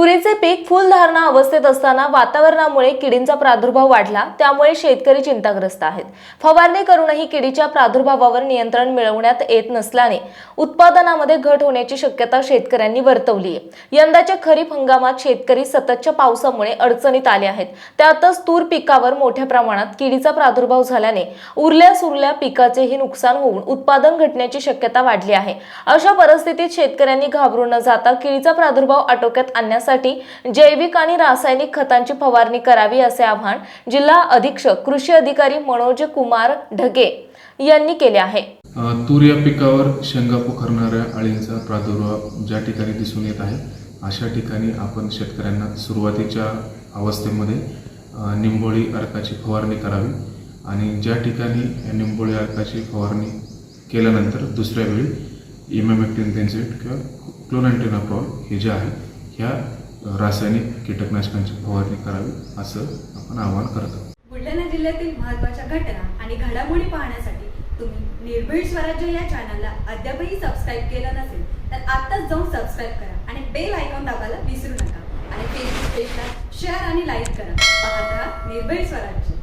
तुरीचे पीक फुलधारणा अवस्थेत असताना वातावरणामुळे किडींचा प्रादुर्भाव वाढला त्यामुळे शेतकरी चिंताग्रस्त आहेत. फवारणी करूनही किडीच्या प्रादुर्भावावर नियंत्रण मिळवण्यात येत नसल्याने उत्पादनामध्ये घट होण्याची शक्यता शेतकऱ्यांनी वर्तवली आहे यंदाच्या खरीप हंगामात शेतकरी सततच्या पावसामुळे अडचणीत आले आहेत. त्यातच तूर पिकावर मोठ्या प्रमाणात किडीचा प्रादुर्भाव झाल्याने उरल्या सुरल्या पिकाचेही नुकसान होऊन उत्पादन घटण्याची शक्यता वाढली आहे. अशा परिस्थितीत शेतकऱ्यांनी घाबरून न जाता किडीचा प्रादुर्भाव आटोक्यात आणण्यासाठी जैविक आणि रासायनिक खतांची फवारणी करावी असे आवाहन जिल्हा अधीक्षक कृषी अधिकारी मनोज कुमार ढगे यांनी केले आहे. तूर या पिकावर शेंगा पोखरणाऱ्या अळींचा प्रादुर्भाव ज्या ठिकाणी दिसून येत आहे अशा ठिकाणी आपण शेतकऱ्यांना सुरुवातीच्या अवस्थेमध्ये निंबोळी अर्काची फवारणी करावी आणि ज्या ठिकाणी या निंबोळी अर्काची फवारणी केल्यानंतर दुसऱ्या वेळी इमॅमेक्टिन पेन्सिट किंवा क्लोनॅन्टिनाप्रॉल हे जे आहे ह्या रासायनिक कीटकनाशकांची फवारणी करावी असं आपण आवाहन करतो बुलढाणा जिल्ह्यातील महत्त्वाच्या घटना आणि घडामोडी पाहण्यासाठी तुम्ही निर्भीड स्वराज्य या चॅनलला अद्यापही सबस्क्राईब केलं नसेल तर आत्ताच जाऊन सबस्क्राईब करा आणि बेल आयकॉन दाबायला विसरू नका. आणि फेसबुक पेजला शेअर आणि लाईक करा. पाहत राहा निर्भीड स्वराज्य.